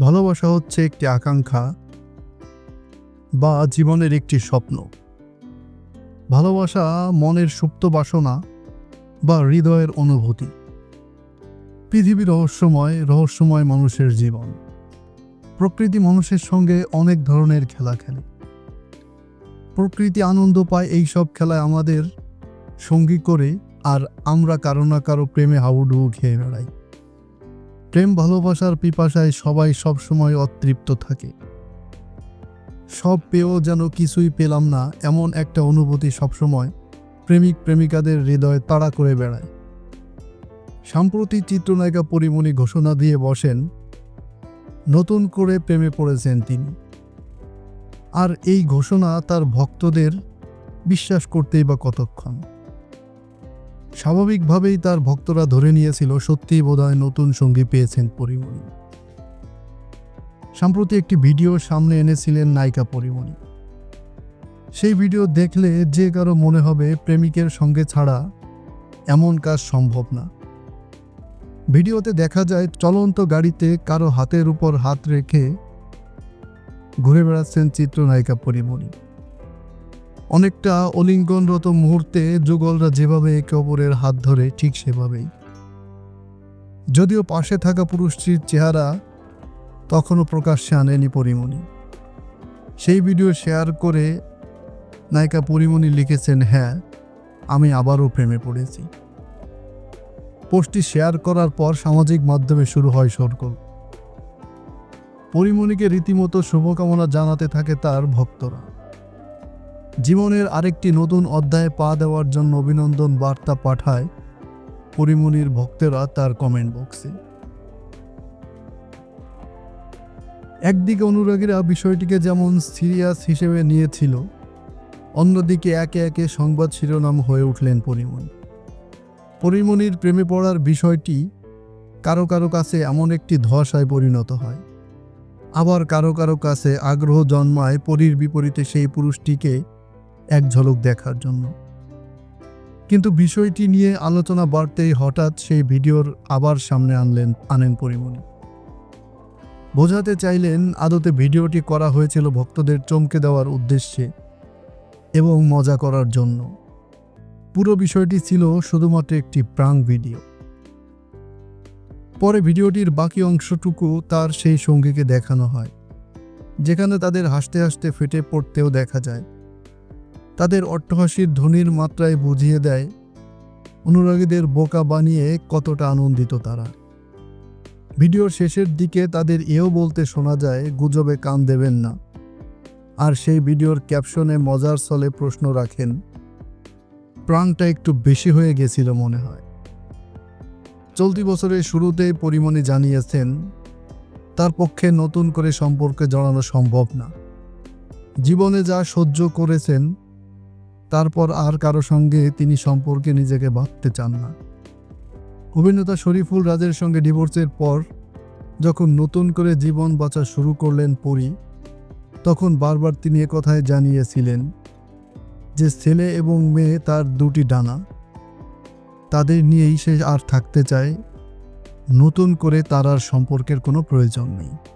ভালোবাসা হচ্ছে একটি আকাঙ্ক্ষা বা জীবনের একটি স্বপ্ন। ভালোবাসা মনের সুপ্ত বাসনা বা হৃদয়ের অনুভূতি। পৃথিবী রহস্যময় রহস্যময় মানুষের জীবন। প্রকৃতি মানুষের সঙ্গে অনেক ধরনের খেলা খেলে। প্রকৃতি আনন্দ পায় এই সব খেলায় আমাদের সঙ্গী করে আর আমরা কারও না কারও প্রেমে হাবুডুবু খেয়ে বেড়াই। প্রেম ভালোবাসার পিপাসায় সবাই সবসময় অতৃপ্ত থাকে। সব পেয়েও যেন কিছুই পেলাম না, এমন একটা অনুভূতি সবসময় প্রেমিক প্রেমিকাদের হৃদয় তাড়া করে বেড়ায়। সাম্প্রতিক চিত্রনায়িকা পরিমণি ঘোষণা দিয়ে বসেন, নতুন করে প্রেমে পড়েছেন তিনি। আর এই ঘোষণা তার ভক্তদের বিশ্বাস করতেই বা কতক্ষণ। স্বাভাবিকভাবেই তার ভক্তরা ধরে নিয়েছিল, সত্যিই বোধহয় নতুন সঙ্গী পেয়েছেন পরিমণি। সম্প্রতি একটি ভিডিও সামনে এনেছিলেন নায়িকা পরিমণি। সেই ভিডিও দেখলে যে কারও মনে হবে, প্রেমিকের সঙ্গে ছাড়া এমন কাজ সম্ভব না। ভিডিওতে দেখা যায়, চলন্ত গাড়িতে কারও হাতের উপর হাত রেখে ঘুরে বেড়াচ্ছেন চিত্রনায়িকা পরিমণি। অনেকটা অলিঙ্গনরত মুহূর্তে যুগলরা যেভাবে একে অপরের হাত ধরে ঠিক সেভাবেই। যদিও পাশে থাকা পুরুষটির চেহারা তখনও প্রকাশ্যে আনেনি পরিমণি। সেই ভিডিও শেয়ার করে নায়িকা পরিমণি লিখেছেন হ্যাঁ আমি আবারও প্রেমে পড়েছি। পোস্টটি শেয়ার করার পর সামাজিক মাধ্যমে শুরু হয় সরকল পরিমণিকে রীতিমতো শুভকামনা জানাতে থাকে তার ভক্তরা। জীবনের আরেকটি নতুন অধ্যায়ে পা দেওয়ার জন্য অভিনন্দন বার্তা পাঠায় পরিমণির ভক্তেরা তার কমেন্ট বক্সে একদিকে অনুরাগীরা বিষয়টিকে যেমন সিরিয়াস হিসেবে নিয়েছিল, অন্যদিকে একে একে সংবাদ শিরোনাম হয়ে উঠলেন পরিমণি পরিমণির প্রেমে পড়ার বিষয়টি কারও কারও কাছে এমন একটি ধসায় পরিণত হয়। আবার কারও কারও কাছে আগ্রহ জন্মায় পরীর বিপরীতে সেই পুরুষটিকে এক ঝলক দেখার জন্য। কিন্তু বিষয়টি নিয়ে আলোচনা বাড়তেই হঠাৎ সেই ভিডিওর আবার সামনে আনলেন, আনেন পরিমণি। বোঝাতে চাইলেন আদতে ভিডিওটি করা হয়েছিল ভক্তদের চমকে দেওয়ার উদ্দেশ্যে এবং মজা করার জন্য। পুরো বিষয়টি ছিল শুধুমাত্র একটি প্রাং ভিডিও। পরে ভিডিওটির বাকি অংশটুকু তার সেই সঙ্গীকে দেখানো হয়, যেখানে তাদের হাসতে হাসতে ফেটে পড়তেও দেখা যায়। তাদের অট্টহাসির ধ্বনির মাত্রায় বুঝিয়ে দেয়, অনুরাগীদের বোকা বানিয়ে কতটা আনন্দিত তারা। ভিডিওর শেষের দিকে তাদের এও বলতে শোনা যায়, গুজবে কান দেবেন না। আর সেই ভিডিওর ক্যাপশনে মজার ছলে প্রশ্ন রাখেন, প্রাণটা একটু বেশি হয়ে গেছিল মনে হয়। চলতি বছরের শুরুতেই পরিমণি জানিয়েছেন, তার পক্ষে নতুন করে সম্পর্কে জড়ানো সম্ভব না। জীবনে যা সহ্য করেছেন তারপর আর কারও সঙ্গে তিনি সম্পর্কে নিজেকে বাঁধতে চান না। অভিনেতা শরীফুল রাজের সঙ্গে ডিভোর্সের পর যখন নতুন করে জীবন বাঁচা শুরু করলেন পরি, তখন বারবার তিনি কথায় জানিয়েছিলেন যে ছেলে এবং মেয়ে তার দুটি ডানা, তাদের নিয়েই সে আর থাকতে চায়, নতুন করে তার আর সম্পর্কের কোনো প্রয়োজন নেই।